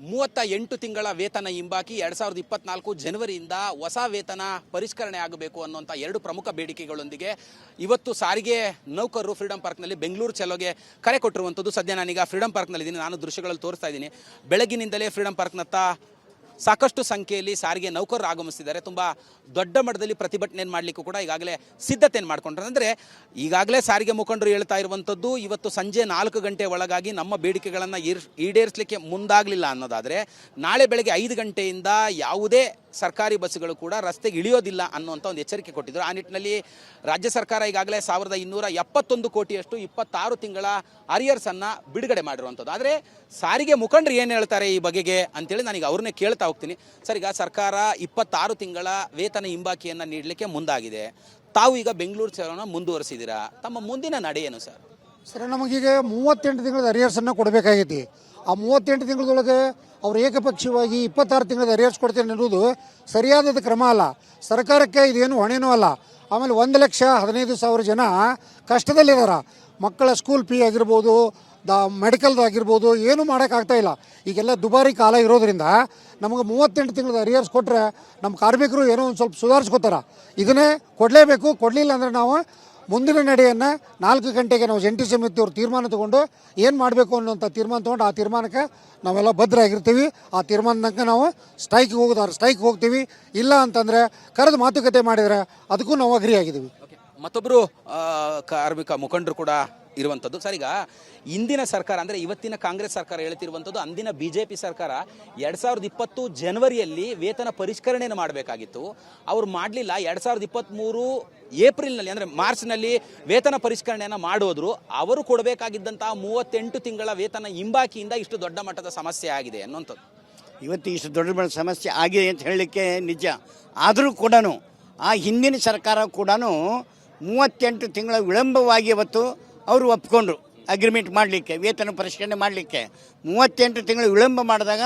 ಮೂವತ್ತ ಎಂಟು ತಿಂಗಳ ವೇತನ ಹಿಂಬಾಕಿ ಎರಡ್ ಸಾವಿರದ ಇಪ್ಪತ್ನಾಲ್ಕು ಜನವರಿಯಿಂದ ಹೊಸ ವೇತನ ಪರಿಷ್ಕರಣೆ ಆಗಬೇಕು ಅನ್ನುವಂಥ ಎರಡು ಪ್ರಮುಖ ಬೇಡಿಕೆಗಳೊಂದಿಗೆ ಇವತ್ತು ಸಾರಿಗೆ ನೌಕರರು ಫ್ರೀಡಂ ಪಾರ್ಕ್ನಲ್ಲಿ ಬೆಂಗಳೂರು ಚಲೋಗೆ ಕರೆ ಕೊಟ್ಟಿರುವಂಥದ್ದು ಸದ್ಯ ನಾನೀಗ ಫ್ರೀಡಂ ಪಾರ್ಕ್ನಲ್ಲಿದ್ದೀನಿ. ನಾನು ದೃಶ್ಯಗಳಲ್ಲಿ ತೋರಿಸ್ತಾ ಇದ್ದೀನಿ. ಬೆಳಗಿನಿಂದಲೇ ಫ್ರೀಡಂ ಪಾರ್ಕ್ನತ್ತ ಸಾಕಷ್ಟು ಸಂಖ್ಯೆಯಲ್ಲಿ ಸಾರಿಗೆ ನೌಕರರು ಆಗಮಿಸಿದ್ದಾರೆ. ತುಂಬ ದೊಡ್ಡ ಮಟ್ಟದಲ್ಲಿ ಪ್ರತಿಭಟನೆ ಮಾಡಲಿಕ್ಕೂ ಕೂಡ ಈಗಾಗಲೇ ಸಿದ್ಧತೆಯನ್ನು ಮಾಡ್ಕೊಂಡ್ರೆ. ಅಂದರೆ ಈಗಾಗಲೇ ಸಾರಿಗೆ ಮುಖಂಡರು ಹೇಳ್ತಾ ಇರುವಂಥದ್ದು, ಇವತ್ತು ಸಂಜೆ ನಾಲ್ಕು ಗಂಟೆ ಒಳಗಾಗಿ ನಮ್ಮ ಬೇಡಿಕೆಗಳನ್ನು ಈರ್, ಈಡೇರಿಸಲಿಕ್ಕೆ ಮುಂದಾಗಲಿಲ್ಲ ಅನ್ನೋದಾದರೆ, ನಾಳೆ ಬೆಳಗ್ಗೆ ಐದು ಗಂಟೆಯಿಂದ ಯಾವುದೇ ಸರ್ಕಾರಿ ಬಸ್ಸುಗಳು ಕೂಡ ರಸ್ತೆಗೆ ಇಳಿಯೋದಿಲ್ಲ ಅನ್ನುವಂಥ ಒಂದು ಎಚ್ಚರಿಕೆ ಕೊಟ್ಟಿದ್ದರು ಆ ನಿಟ್ಟಿನಲ್ಲಿ ರಾಜ್ಯ ಸರ್ಕಾರ ಈಗಾಗಲೇ ಸಾವಿರದ ಇನ್ನೂರ ಎಪ್ಪತ್ತೊಂದು ಕೋಟಿಯಷ್ಟು ಇಪ್ಪತ್ತಾರು ತಿಂಗಳ ಅರಿಯರ್ಸನ್ನು ಬಿಡುಗಡೆ ಮಾಡಿರುವಂಥದ್ದು. ಆದರೆ ಸಾರಿಗೆ ಮುಖಂಡರು ಏನು ಹೇಳ್ತಾರೆ ಈ ಬಗೆಗೆ ಅಂತೇಳಿ ನನಗೆ ಅವ್ರನ್ನೇ ಕೇಳ್ತಾ ಹೋಗ್ತೀನಿ. ಸರ್, ಈಗ ಸರ್ಕಾರ ಇಪ್ಪತ್ತಾರು ತಿಂಗಳ ವೇತನ ಹಿಂಬಾಕಿಯನ್ನು ನೀಡಲಿಕ್ಕೆ ಮುಂದಾಗಿದೆ. ತಾವು ಈಗ ಬೆಂಗಳೂರು ಸೇವನ ಮುಂದುವರಿಸಿದ್ದೀರಾ ತಮ್ಮ ಮುಂದಿನ ನಡೆಯೇನು ಸರ್? ಸರ್, ನಮಗೀಗ ಮೂವತ್ತೆಂಟು ತಿಂಗಳ ಅರಿಯರ್ಸನ್ನು ಕೊಡಬೇಕಾಗೈತಿ. ಆ ಮೂವತ್ತೆಂಟು ತಿಂಗಳದೊಳಗೆ ಅವ್ರು ಏಕಪಕ್ಷೀಯವಾಗಿ ಇಪ್ಪತ್ತಾರು ತಿಂಗಳ ಅರಿಯರ್ಸ್ ಕೊಡ್ತೇನೆ ಅನ್ನೋದು ಸರಿಯಾದ ಕ್ರಮ ಅಲ್ಲ. ಸರ್ಕಾರಕ್ಕೆ ಇದೇನು ಹೊಣೆನೂ ಅಲ್ಲ. ಆಮೇಲೆ ಒಂದು ಲಕ್ಷ ಹದಿನೈದು ಸಾವಿರ ಜನ ಕಷ್ಟದಲ್ಲಿದ್ದಾರೆ ಮಕ್ಕಳ ಸ್ಕೂಲ್ ಫೀ ಆಗಿರ್ಬೋದು ದ ಮೆಡಿಕಲ್ದು ಆಗಿರ್ಬೋದು, ಏನು ಮಾಡೋಕ್ಕಾಗ್ತಾ ಇಲ್ಲ. ಈಗೆಲ್ಲ ದುಬಾರಿ ಕಾಲ ಇರೋದ್ರಿಂದ ನಮಗೆ ಮೂವತ್ತೆಂಟು ತಿಂಗಳದ ಅರಿಯರ್ಸ್ ಕೊಟ್ಟರೆ ನಮ್ಮ ಕಾರ್ಮಿಕರು ಏನೋ ಒಂದು ಸ್ವಲ್ಪ ಸುಧಾರಿಸ್ಕೋತಾರೆ. ಇದನ್ನೇ ಕೊಡಲೇಬೇಕು, ಕೊಡಲಿಲ್ಲ ಅಂದರೆ ನಾವು ಮುಂದಿನ ನಡೆಯನ್ನು ನಾಲ್ಕು ಗಂಟೆಗೆ ನಾವು ಜಂಟಿ ಸಮಿತಿಯವರು ತೀರ್ಮಾನ ತೊಗೊಂಡು ಏನು ಮಾಡಬೇಕು ಅನ್ನೋಂಥ ತೀರ್ಮಾನ ತೊಗೊಂಡು ಆ ತೀರ್ಮಾನಕ್ಕೆ ನಾವೆಲ್ಲ ಭದ್ರಾಗಿರ್ತೀವಿ. ಆ ತೀರ್ಮಾನಕ್ಕೆ ನಾವು ಸ್ಟ್ರೈಕ್ಗೆ ಹೋಗೋದಾರ ಸ್ಟ್ರೈಕ್ ಹೋಗ್ತೀವಿ. ಇಲ್ಲ ಅಂತಂದರೆ ಕರೆದು ಮಾತುಕತೆ ಮಾಡಿದರೆ ಅದಕ್ಕೂ ನಾವು ಅಗ್ರಿ ಆಗಿದ್ದೀವಿ ಮತ್ತೊಬ್ಬರು ಕಾರ್ಮಿಕ ಮುಖಂಡರು ಕೂಡ ಇರುವಂಥದ್ದು ಸರ್ ಇಂದಿನ ಸರ್ಕಾರ ಅಂದರೆ ಇವತ್ತಿನ ಕಾಂಗ್ರೆಸ್ ಸರ್ಕಾರ ಹೇಳ್ತಿರುವಂಥದ್ದು ಅಂದಿನ ಬಿ ಜೆ ಪಿ ಸರ್ಕಾರ ಎರಡು ಸಾವಿರದ ಇಪ್ಪತ್ತು ಜನವರಿಯಲ್ಲಿ ವೇತನ ಪರಿಷ್ಕರಣೆಯನ್ನು ಮಾಡಬೇಕಾಗಿತ್ತು. ಅವ್ರು ಮಾಡಲಿಲ್ಲ. ಎರಡು ಸಾವಿರದ ಇಪ್ಪತ್ತ್ಮೂರು ಏಪ್ರಿಲ್ನಲ್ಲಿ ಅಂದರೆ ಮಾರ್ಚ್ನಲ್ಲಿ ವೇತನ ಪರಿಷ್ಕರಣೆಯನ್ನು ಮಾಡೋದ್ರು. ಅವರು ಕೊಡಬೇಕಾಗಿದ್ದಂತಹ ಮೂವತ್ತೆಂಟು ತಿಂಗಳ ವೇತನ ಹಿಂಬಾಕಿಯಿಂದ ಇಷ್ಟು ದೊಡ್ಡ ಮಟ್ಟದ ಸಮಸ್ಯೆ ಆಗಿದೆ ಅನ್ನುವಂಥದ್ದು ಇವತ್ತು ಇಷ್ಟು ದೊಡ್ಡ ಮಟ್ಟದ ಸಮಸ್ಯೆ ಆಗಿದೆ ಅಂತ ಹೇಳಲಿಕ್ಕೆ ನಿಜ. ಆದರೂ ಕೂಡ ಆ ಹಿಂದಿನ ಸರ್ಕಾರ ಕೂಡ ಮೂವತ್ತೆಂಟು ತಿಂಗಳ ವಿಳಂಬವಾಗಿ ಇವತ್ತು ಅವರು ಒಪ್ಕೊಂಡ್ರು. ಅಗ್ರಿಮೆಂಟ್ ಮಾಡಲಿಕ್ಕೆ, ವೇತನ ಪರಿಷ್ಕರಣೆ ಮಾಡಲಿಕ್ಕೆ. ಮೂವತ್ತೆಂಟು ತಿಂಗಳು ವಿಳಂಬ ಮಾಡಿದಾಗ,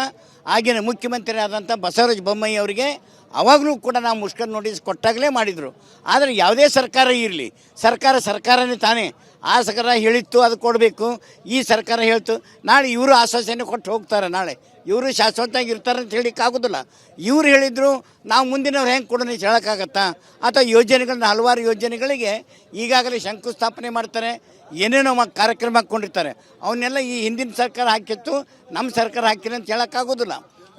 ಆಗಿನ ಮುಖ್ಯಮಂತ್ರಿ ಆದಂಥ ಬಸವರಾಜ ಬೊಮ್ಮಾಯಿ ಅವರಿಗೆ ಅವಾಗಲೂ ಕೂಡ ನಾವು ಮುಷ್ಕರ್ ನೋಟಿಸ್ ಕೊಟ್ಟಾಗಲೇ ಮಾಡಿದರು. ಆದರೆ ಯಾವುದೇ ಸರ್ಕಾರ ಇರಲಿ, ಸರ್ಕಾರ ಸರ್ಕಾರನೇ ತಾನೇ. ಆ ಸರ್ಕಾರ ಹೇಳಿತ್ತು, ಅದು ಕೊಡಬೇಕು. ಈ ಸರ್ಕಾರ ಹೇಳ್ತು, ನಾಳೆ ಇವರು ಆಶ್ವಾಸನೆ ಕೊಟ್ಟು ಹೋಗ್ತಾರೆ ನಾಳೆ. ಇವರು ಶಾಶ್ವತವಾಗಿ ಇರ್ತಾರೆ ಅಂತ ಹೇಳಿಕ್ಕೆ ಆಗೋದಿಲ್ಲ. ಇವ್ರು ಹೇಳಿದರು, ನಾವು ಮುಂದಿನವ್ರು ಹೆಂಗೆ ಕೊಡೋಣ ಹೇಳೋಕ್ಕಾಗತ್ತಾ? ಅಥವಾ ಯೋಜನೆಗಳನ್ನ, ಹಲವಾರು ಯೋಜನೆಗಳಿಗೆ ಈಗಾಗಲೇ ಶಂಕುಸ್ಥಾಪನೆ ಮಾಡ್ತಾರೆ, ಏನೇನೋ ಕಾರ್ಯಕ್ರಮ ಹಾಕ್ಕೊಂಡಿರ್ತಾರೆ. ಅವನ್ನೆಲ್ಲ ಈ ಹಿಂದಿನ ಸರ್ಕಾರ ಹಾಕಿತ್ತು, ನಮ್ಮ ಸರ್ಕಾರ ಹಾಕಿಲ್ಲ ಅಂತ ಹೇಳೋಕ್ಕಾಗೋದಿಲ್ಲ.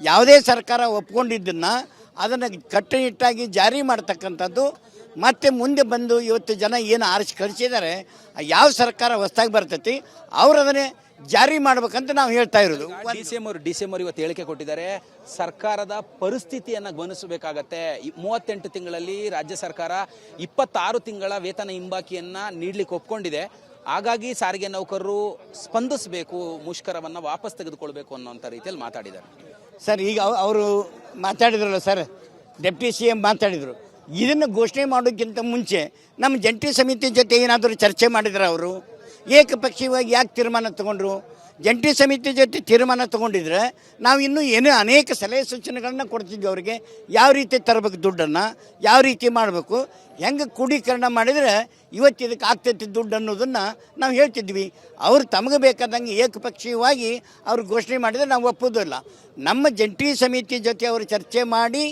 ಯಾವುದೇ ಸರ್ಕಾರ ಒಪ್ಕೊಂಡಿದ್ದನ್ನು ಅದನ್ನು ಕಟ್ಟುನಿಟ್ಟಾಗಿ ಜಾರಿ ಮಾಡ್ತಕ್ಕಂಥದ್ದು. ಮತ್ತೆ ಮುಂದೆ ಬಂದು ಇವತ್ತು ಜನ ಏನು ಆರಿಸಿ ಕಳಿಸಿದ್ದಾರೆ ಯಾವ ಸರ್ಕಾರ ಹೊಸದಾಗಿ ಬರ್ತೈತಿ ಅವ್ರು ಅದನ್ನೇ ಜಾರಿ ಮಾಡ್ಬೇಕಂತ ನಾವು ಹೇಳ್ತಾ ಇರೋದು. ಡಿ ಸಿ ಎಂ ಅವರು ಡಿ ಸಿ ಎಂ ಅವರು ಇವತ್ತು ಹೇಳಿಕೆ ಕೊಟ್ಟಿದ್ದಾರೆ ಸರ್ಕಾರದ ಪರಿಸ್ಥಿತಿಯನ್ನು ಗಮನಿಸಬೇಕಾಗತ್ತೆ. ಮೂವತ್ತೆಂಟು ತಿಂಗಳಲ್ಲಿ ರಾಜ್ಯ ಸರ್ಕಾರ ಇಪ್ಪತ್ತಾರು ತಿಂಗಳ ವೇತನ ಹಿಂಬಾಕಿಯನ್ನು ನೀಡಲಿಕ್ಕೆ ಒಪ್ಕೊಂಡಿದೆ. ಹಾಗಾಗಿ ಸಾರಿಗೆ ನೌಕರರು ಸ್ಪಂದಿಸಬೇಕು ಮುಷ್ಕರವನ್ನು ವಾಪಸ್ ತೆಗೆದುಕೊಳ್ಬೇಕು ಅನ್ನೋಂಥ ರೀತಿಯಲ್ಲಿ ಮಾತಾಡಿದ್ದಾರೆ. ಸರ್ ಈಗ ಅವರು ಮಾತಾಡಿದ್ರಲ್ಲ ಸರ್, ಡೆಪ್ಟಿ ಸಿ ಎಂ ಮಾತಾಡಿದರು. ಇದನ್ನು ಘೋಷಣೆ ಮಾಡೋಕ್ಕಿಂತ ಮುಂಚೆ ನಮ್ಮ ಜಂಟಿ ಸಮಿತಿ ಜೊತೆ ಏನಾದರೂ ಚರ್ಚೆ ಮಾಡಿದ್ರು ಅವರು? ಏಕಪಕ್ಷೀಯವಾಗಿ ಯಾಕೆ ತೀರ್ಮಾನ ತಗೊಂಡ್ರು? ಜಂಟಿ ಸಮಿತಿ ಜೊತೆ ತೀರ್ಮಾನ ತಗೊಂಡಿದ್ರೆ ನಾವು ಇನ್ನೂ ಏನೋ ಅನೇಕ ಸಲಹೆ ಸೂಚನೆಗಳನ್ನ ಕೊಡ್ತಿದ್ವಿ ಅವರಿಗೆ. ಯಾವ ರೀತಿ ತರಬೇಕು ದುಡ್ಡನ್ನು? ಯಾವ ರೀತಿ ಮಾಡಬೇಕು? ಹೆಂಗೆ ಕ್ರೋಢೀಕರಣ ಮಾಡಿದರೆ ಇವತ್ತು ಇದಕ್ಕೆ ಆಗ್ತೈತಿ ದುಡ್ಡು ಅನ್ನೋದನ್ನು ನಾವು ಹೇಳ್ತಿದ್ವಿ. ಅವ್ರು ತಮಗೆ ಬೇಕಾದಂಗೆ ಏಕಪಕ್ಷೀಯವಾಗಿ ಅವ್ರು ಘೋಷಣೆ ಮಾಡಿದರೆ ನಾವು ಒಪ್ಪೋದಿಲ್ಲ ನಮ್ಮ ಜಂಟಿ ಸಮಿತಿ ಜೊತೆ ಅವರು ಚರ್ಚೆ ಮಾಡಿ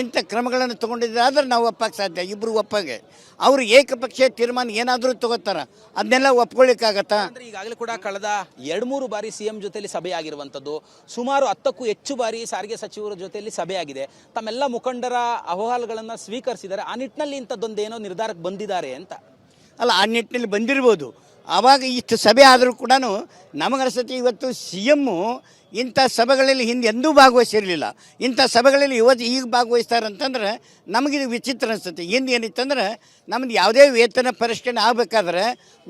ಇಂಥ ಕ್ರಮಗಳನ್ನು ತೊಗೊಂಡಿದ್ದಾದ್ರೆ ನಾವು ಒಪ್ಪಕ್ಕೆ ಸಾಧ್ಯ. ಇಬ್ಬರು ಒಪ್ಪಗೆ. ಅವರು ಏಕಪಕ್ಷೀಯ ತೀರ್ಮಾನ ಏನಾದರೂ ತಗೋತಾರ, ಅದನ್ನೆಲ್ಲ ಒಪ್ಕೊಳ್ಳಿಕ್ಕಾಗತ್ತಾ? ಅಂದ್ರೆ ಈಗಾಗಲೇ ಕೂಡ ಕಳೆದ ಎರಡು ಮೂರು ಬಾರಿ ಸಿ ಎಂ ಜೊತೆಯಲ್ಲಿ ಸಭೆ ಆಗಿರುವಂತದ್ದು ಸುಮಾರು ಹತ್ತಕ್ಕೂ ಹೆಚ್ಚು ಬಾರಿ ಸಾರಿಗೆ ಸಚಿವರ ಜೊತೆಯಲ್ಲಿ ಸಭೆ ಆಗಿದೆ ತಮ್ಮೆಲ್ಲ ಮುಖಂಡರ ಅಹವಾಲುಗಳನ್ನು ಸ್ವೀಕರಿಸಿದ್ದಾರೆ ಆ ನಿಟ್ಟಿನಲ್ಲಿ ಇಂಥದ್ದೊಂದೇನೋ ನಿರ್ಧಾರಕ್ಕೆ ಬಂದಿದ್ದಾರೆ ಅಂತ. ಅಲ್ಲ, ಆ ನಿಟ್ಟಿನಲ್ಲಿ ಬಂದಿರ್ಬೋದು. ಆವಾಗ ಇಷ್ಟು ಸಭೆ ಆದರೂ ಕೂಡ ನಮಗನಿಸುತ್ತೆ ಇವತ್ತು ಸಿ ಎಮ್ಮು ಇಂಥ ಸಭೆಗಳಲ್ಲಿ ಹಿಂದೆ ಎಂದೂ ಭಾಗವಹಿಸಿರಲಿಲ್ಲ. ಇಂಥ ಸಭೆಗಳಲ್ಲಿ ಇವತ್ತು ಈಗ ಭಾಗವಹಿಸ್ತಾರೆ ಅಂತಂದ್ರೆ ನಮಗಿದು ವಿಚಿತ್ರ ಅನಿಸುತ್ತೆ. ಹಿಂದೆ ಏನಿತ್ತಂದ್ರೆ ನಮ್ದು ಯಾವುದೇ ವೇತನ ಪರಿಷ್ಕರಣೆ ಆಗಬೇಕಾದ್ರೆ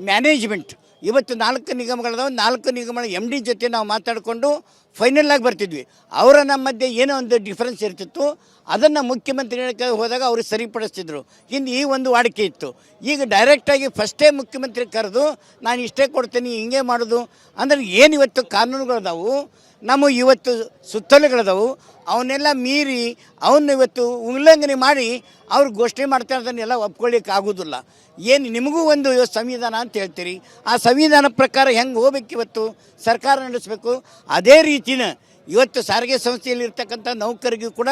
ಮ್ಯಾನೇಜ್ಮೆಂಟ್. ಇವತ್ತು ನಾಲ್ಕು ನಿಗಮಗಳದಾವ, ನಾಲ್ಕು ನಿಗಮಗಳ ಎಂ ಡಿ ಜೊತೆ ನಾವು ಮಾತಾಡಿಕೊಂಡು ಫೈನಲ್ ಆಗಿ ಬರ್ತಿದ್ವಿ. ಅವರ ನಮ್ಮ ಮಧ್ಯೆ ಏನೋ ಒಂದು ಡಿಫ್ರೆನ್ಸ್ ಇರ್ತಿತ್ತು. ಅದನ್ನು ಮುಖ್ಯಮಂತ್ರಿ ಹೋದಾಗ ಅವರು ಸರಿಪಡಿಸ್ತಿದ್ರು. ಹಿಂದೆ ಈ ಒಂದು ವಾಡಿಕೆ ಇತ್ತು. ಈಗ ಡೈರೆಕ್ಟಾಗಿ ಫಸ್ಟೇ ಮುಖ್ಯಮಂತ್ರಿ ಕರೆದು, ನಾನು ಇಷ್ಟೇ ಕೊಡ್ತೀನಿ, ಹಿಂಗೆ ಮಾಡೋದು. ಅಂದ್ರೆ ಏನು ಇವತ್ತು ಕಾನೂನುಗಳದಾವು? ನಮ್ಮ ಇವತ್ತು ಸುತ್ತಲೆಗಳದಾವು. ಅವನ್ನೆಲ್ಲ ಮೀರಿ ಅವನ್ನ ಇವತ್ತು ಉಲ್ಲಂಘನೆ ಮಾಡಿ ಅವ್ರು ಘೋಷಣೆ ಮಾಡ್ತಾ ಇರೋದನ್ನೆಲ್ಲ ಒಪ್ಕೊಳ್ಳಿಕ್ಕೆ ಆಗೋದಿಲ್ಲ. ಏನು ನಿಮಗೂ ಒಂದು ಸಂವಿಧಾನ ಅಂತ ಹೇಳ್ತೀರಿ? ಆ ಸಂವಿಧಾನ ಪ್ರಕಾರ ಹೆಂಗೆ ಹೋಗ್ಬೇಕು ಇವತ್ತು ಸರ್ಕಾರ ನಡೆಸಬೇಕು. ಅದೇ ರೀತಿನ ಇವತ್ತು ಸಾರಿಗೆ ಸಂಸ್ಥೆಯಲ್ಲಿ ಇರ್ತಕ್ಕಂಥ ನೌಕರಿಗೂ ಕೂಡ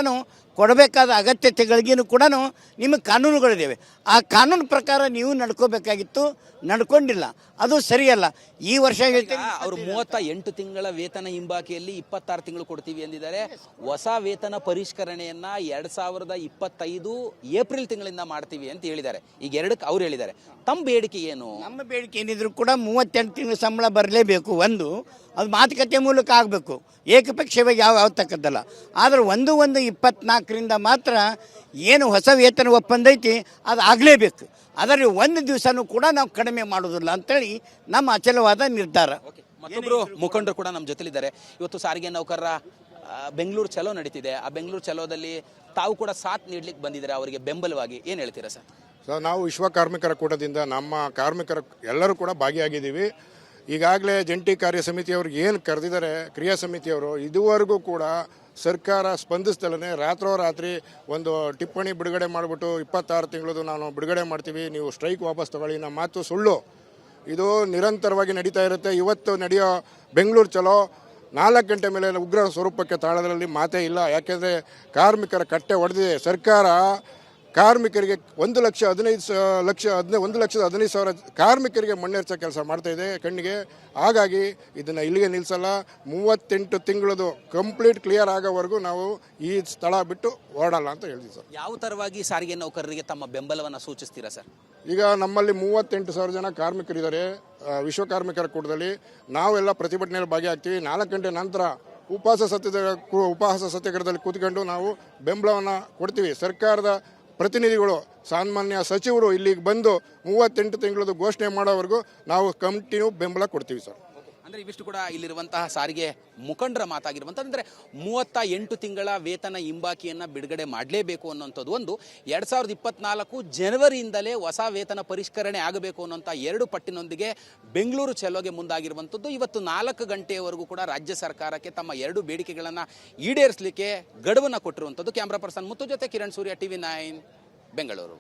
ಕೊಡಬೇಕಾದ ಅಗತ್ಯತೆಗಳಿಗೂ ಕೂಡ ನಿಮಗೆ ಕಾನೂನುಗಳಿದ್ದಾವೆ ಆ ಕಾನೂನು ಪ್ರಕಾರ ನೀವು ನಡ್ಕೋಬೇಕಾಗಿತ್ತು ನಡ್ಕೊಂಡಿಲ್ಲ. ಅದು ಸರಿಯಲ್ಲ. ಈ ವರ್ಷ ಹೇಳ್ತೀನಿ ಅವರು ಮೂವತ್ತ ಎಂಟು ತಿಂಗಳ ವೇತನ ಹಿಂಬಾಕಿಯಲ್ಲಿ ಇಪ್ಪತ್ತಾರು ತಿಂಗಳು ಕೊಡ್ತೀವಿ ಎಂದಿದ್ದಾರೆ ಹೊಸ ವೇತನ ಪರಿಷ್ಕರಣೆಯನ್ನ ಎರಡ್ ಸಾವಿರದ ಇಪ್ಪತ್ತೈದು ಏಪ್ರಿಲ್ ತಿಂಗಳಿಂದ ಮಾಡ್ತೀವಿ ಅಂತ ಹೇಳಿದ್ದಾರೆ. ಈಗ ಎರಡಕ್ಕೆ ಅವ್ರು ಹೇಳಿದ್ದಾರೆ. ತಮ್ಮ ಬೇಡಿಕೆ ಏನು? ನಮ್ಮ ಬೇಡಿಕೆ ಏನಿದ್ರು ಕೂಡ ಮೂವತ್ತೆಂಟು ತಿಂಗಳು ಸಂಬಳ ಬರಲೇಬೇಕು ಒಂದು. ಅದು ಮಾತುಕತೆ ಮೂಲಕ ಆಗಬೇಕು. ಏಕಪಕ್ಷವಾಗಿ ಯಾವ ಯಾವ ತಕ್ಕದ್ದಲ್ಲ ಆದರೆ ಒಂದು ಒಂದು ಇಪ್ಪತ್ನಾಲ್ಕರಿಂದ ಮಾತ್ರ ಏನು ಹೊಸ ವೇತನ ಒಪ್ಪಂದ ಐತಿ ಅದು ಆಗಲೇಬೇಕು. ಅದರಲ್ಲಿ ಒಂದು ದಿವಸನೂ ಕೂಡ ನಾವು ಕಡಿಮೆ ಮಾಡೋದಿಲ್ಲ ಅಂತೇಳಿ ನಮ್ಮ ಅಚಲವಾದ ನಿರ್ಧಾರ. ಮತ್ತೊಬ್ಬರು ಮುಖಂಡರು ಕೂಡ ನಮ್ಮ ಜೊತೆಲಿದ್ದಾರೆ. ಇವತ್ತು ಸಾರಿಗೆ ನೌಕರರ ಬೆಂಗಳೂರು ಚಲೋ ನಡೀತಿದೆ. ಆ ಬೆಂಗಳೂರು ಚಲೋದಲ್ಲಿ ತಾವು ಕೂಡ ಸಾಥ್ ನೀಡ್ಲಿಕ್ಕೆ ಬಂದಿದ್ದಾರೆ? ಅವರಿಗೆ ಬೆಂಬಲವಾಗಿ ಏನು ಹೇಳ್ತೀರಾ ಸರ್? ಸೊ ನಾವು ವಿಶ್ವ ಕಾರ್ಮಿಕರ ಕೂಟದಿಂದ ನಮ್ಮ ಕಾರ್ಮಿಕರ ಎಲ್ಲರೂ ಕೂಡ ಭಾಗಿಯಾಗಿದ್ದೀವಿ. ಈಗಾಗಲೇ ಜಂಟಿ ಕಾರ್ಯ ಸಮಿತಿಯವ್ರಿಗೆ ಏನು ಕರೆದಿದ್ದಾರೆ, ಕ್ರಿಯಾ ಸಮಿತಿಯವರು, ಇದುವರೆಗೂ ಕೂಡ ಸರ್ಕಾರ ಸ್ಪಂದಿಸ್ದಲೇ ರಾತ್ರೋರಾತ್ರಿ ಒಂದು ಟಿಪ್ಪಣಿ ಬಿಡುಗಡೆ ಮಾಡಿಬಿಟ್ಟು ಇಪ್ಪತ್ತಾರು ತಿಂಗಳದು ನಾನು ಬಿಡುಗಡೆ ಮಾಡ್ತೀವಿ, ನೀವು ಸ್ಟ್ರೈಕ್ ವಾಪಸ್ ತಗೊಳ್ಳಿ ನಮ್ಮ ಮಾತು ಸುಳ್ಳು. ಇದು ನಿರಂತರವಾಗಿ ನಡೀತಾ ಇರುತ್ತೆ. ಇವತ್ತು ನಡೆಯೋ ಬೆಂಗಳೂರು ಚಲೋ, ನಾಲ್ಕು ಗಂಟೆ ಮೇಲೆ ಉಗ್ರ ಸ್ವರೂಪಕ್ಕೆ ತಾಳದಲ್ಲಿ ಮಾತೇ ಇಲ್ಲ. ಯಾಕೆಂದರೆ ಕಾರ್ಮಿಕರ ಕಟ್ಟೆ ಹೊಡೆದಿದೆ ಸರ್ಕಾರ ಕಾರ್ಮಿಕರಿಗೆ ಒಂದು ಲಕ್ಷ ಹದಿನೈದು ಸ ಲಕ್ಷ ಹದಿನೈದು ಒಂದು ಲಕ್ಷದ ಹದಿನೈದು ಸಾವಿರ ಕಾರ್ಮಿಕರಿಗೆ ಮಣ್ಣೆರ್ಚೋ ಕೆಲಸ ಮಾಡ್ತಾ ಇದೆ ಕಣ್ಣಿಗೆ. ಹಾಗಾಗಿ ಇದನ್ನು ಇಲ್ಲಿಗೆ ನಿಲ್ಲಿಸಲ್ಲ ಮೂವತ್ತೆಂಟು ತಿಂಗಳದು ಕಂಪ್ಲೀಟ್ ಕ್ಲಿಯರ್ ಆಗೋವರೆಗೂ ನಾವು ಈ ಸ್ಥಳ ಬಿಟ್ಟು ಓಡಲ್ಲ ಅಂತ ಹೇಳ್ತೀವಿ ಸರ್. ಯಾವ ಥರವಾಗಿ ಸಾರಿಗೆ ನೌಕರರಿಗೆ ತಮ್ಮ ಬೆಂಬಲವನ್ನು ಸೂಚಿಸ್ತೀರಾ ಸರ್? ಈಗ ನಮ್ಮಲ್ಲಿ ಮೂವತ್ತೆಂಟು ಸಾವಿರ ಜನ ಕಾರ್ಮಿಕರಿದ್ದಾರೆ. ವಿಶ್ವಕಾರ್ಮಿಕರ ವಿಶ್ವ ಕಾರ್ಮಿಕರ ಕೂಟದಲ್ಲಿ ನಾವೆಲ್ಲ ಪ್ರತಿಭಟನೆಯಲ್ಲಿ ಭಾಗಿಯಾಗ್ತೀವಿ. ನಾಲ್ಕು ಗಂಟೆ ನಂತರ ಉಪವಾಸ ಸತ್ಯದ ಉಪವಾಸ ಸತ್ಯಾಗ್ರಹದಲ್ಲಿ ಕೂತ್ಕೊಂಡು ನಾವು ಬೆಂಬಲವನ್ನು ಕೊಡ್ತೀವಿ. ಸರ್ಕಾರದ ಪ್ರತಿನಿಧಿಗಳು ಸಾಮಾನ್ಯ ಸಚಿವರು ಇಲ್ಲಿಗೆ ಬಂದು ಮೂವತ್ತೆಂಟು ತಿಂಗಳದು ಘೋಷಣೆ ಮಾಡೋವರೆಗೂ ನಾವು ಕಂಟಿನ್ಯೂ ಬೆಂಬಲ ಕೊಡ್ತೀವಿ ಸರ್. ಅಂದ್ರೆ ಇವಿಷ್ಟು ಕೂಡ ಇಲ್ಲಿರುವಂತಹ ಸಾರಿಗೆ ಮುಖಂಡರ ಮಾತಾಗಿರುವಂಥದ್ದು ಅಂದ್ರೆ ಮೂವತ್ತ ಎಂಟು ತಿಂಗಳ ವೇತನ ಹಿಂಬಾಕಿಯನ್ನ ಬಿಡುಗಡೆ ಮಾಡಲೇಬೇಕು ಅನ್ನುವಂಥದ್ದು ಒಂದು. ಎರಡ್ ಸಾವಿರದ ಇಪ್ಪತ್ನಾಲ್ಕು ಜನವರಿಯಿಂದಲೇ ಹೊಸ ವೇತನ ಪರಿಷ್ಕರಣೆ ಆಗಬೇಕು ಅನ್ನುವಂಥ ಎರಡು ಪಟ್ಟಿನೊಂದಿಗೆ ಬೆಂಗಳೂರು ಚೆಲ್ಲೋಗೆ ಮುಂದಾಗಿರುವಂಥದ್ದು. ಇವತ್ತು ನಾಲ್ಕು ಗಂಟೆಯವರೆಗೂ ಕೂಡ ರಾಜ್ಯ ಸರ್ಕಾರಕ್ಕೆ ತಮ್ಮ ಎರಡು ಬೇಡಿಕೆಗಳನ್ನು ಈಡೇರಿಸಲಿಕ್ಕೆ ಗಡುವನ್ನು ಕೊಟ್ಟಿರುವಂಥದ್ದು. ಕ್ಯಾಮ್ರಾ ಪರ್ಸನ್ ಮುತ್ತು ಜೊತೆ ಕಿರಣ್ ಸೂರ್ಯ, ಟಿವಿ ನೈನ್, ಬೆಂಗಳೂರು.